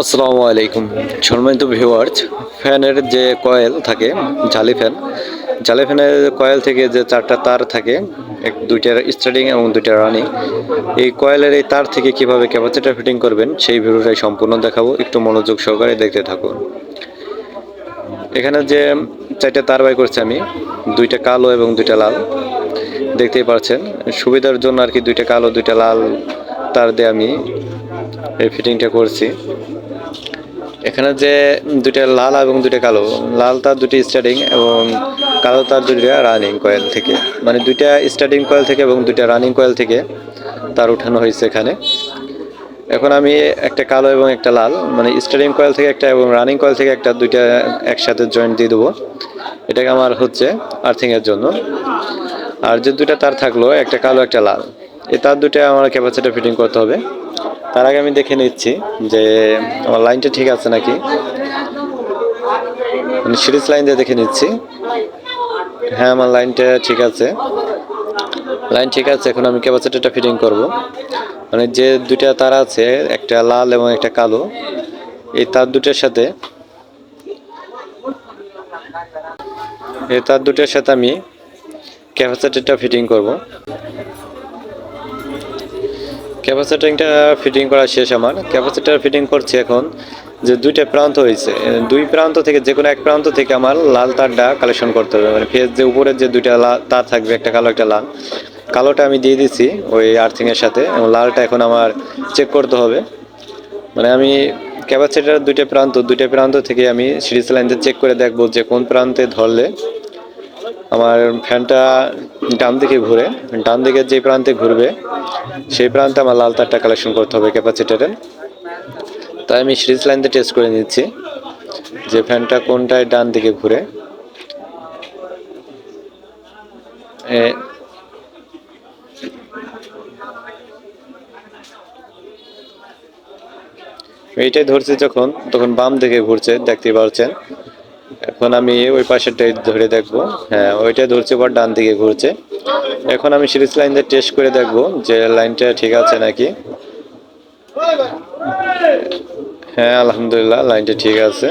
আসসালামু আলাইকুম। সম্মানিত ভিউয়ার্স ফ্যানের যে কয়েল থাকে, জালি ফ্যান, জালি ফ্যানের কয়েল থেকে যে চারটা তার থাকে, এক দুইটার স্টার্টিং এবং দুইটা রানিং এই কয়েলের এই তার থেকে কীভাবে ক্যাপাসিটার ফিটিং করবেন, সেই ভিডিওটাই সম্পূর্ণ দেখাবো। একটু মনোযোগ সহকারে দেখতে থাকুন। এখানে যে চারটা তার বাই করছি আমি, দুইটা কালো এবং দুইটা লাল, দেখতেই পাচ্ছেন সুবিধার জন্য আর কি দুইটা কালো, দুইটা লাল তার দিয়ে আমি এই ফিটিংটা করছি। এখানে যে দুইটা লাল এবং দুইটা কালো, লাল তার দুটি স্টার্টিং এবং কালো তার দুইটা রানিং কয়েল থেকে। মানে দুইটা স্টার্টিং কয়েল থেকে এবং দুইটা রানিং কয়েল থেকে তার উঠানো হয়েছে এখানে। এখন আমি একটা কালো এবং একটা লাল মানে স্টার্টিং কয়েল থেকে একটা এবং রানিং কয়েল থেকে একটা দুইটা একসাথে জয়েন্ট দিয়ে দেবো। এটাকে আমার হচ্ছে আর্থিংয়ের জন্য। আর যে দুইটা তার থাকল, একটা কালো, একটা লাল এই তার দুইটা আমার ক্যাপাসিটি ফিটিং করতে হবে। তার আগে আমি দেখে নিচ্ছি যে আমার লাইনটা ঠিক আছে নাকি? মানে সিরিজ লাইন দিয়ে দেখে নিচ্ছি। হ্যাঁ আমার লাইনটা ঠিক আছে। লাইন ঠিক আছে, এখন আমি ক্যাপাসিটিটা ফিটিং করব। মানে যে দুইটা তার আছে, একটা লাল এবং একটা কালো, এই তার দুটার সাথে এই তার দুটার সাথে আমি ক্যাপাসিটিটা ফিটিং করব। ক্যাপাসিটারটা ফিটিং করা শেষ আমার। ক্যাপাসিটার ফিটিং করছি এখন যে দুইটা প্রান্ত হয়েছে দুই প্রান্ত থেকে যে কোনো এক প্রান্ত থেকে আমার লাল তারটা কালেকশন করতে হবে। মানে ফেস যে উপরের যে দুইটা তার থাকবে, একটা কালো, একটা লাল। কালোটা আমি দিয়ে দিছি ওই আর্থিংয়ের সাথে এবং লালটা এখন আমার চেক করতে হবে। মানে আমি ক্যাপাসিটার দুইটা প্রান্ত দুইটা প্রান্ত থেকে আমি সিরিজ লাইনতে চেক করে দেখব যে কোন প্রান্তে ধরলে আমার ফ্যানটা ডান দিকে ঘুরে, ডান দিকে যে প্রান্তে ঘুরবে, সেই প্রান্তে আমার লাল তারটা কালেকশন করতে হবে ক্যাপাসিটারের তাই আমি সিরিজ লাইনতে টেস্ট করে নিচ্ছি যে ফ্যানটা কোনটায় ডান দিকে ঘুরে। এইটাই ধরছি যখন, তখন বাম দিকে ঘুরছে দেখতে পাচ্ছেন। এখন আমি ওই পাশেরটাই ধরে দেখব। হ্যাঁ ওইটা ধরছে পর ডান দিকে ঘুরছে। এখন আমি সিরিজ লাইন দিয়ে টেস্ট করে দেখব যে লাইনটা ঠিক আছে নাকি। হ্যাঁ আলহামদুলিল্লাহ, লাইনটা ঠিক আছে।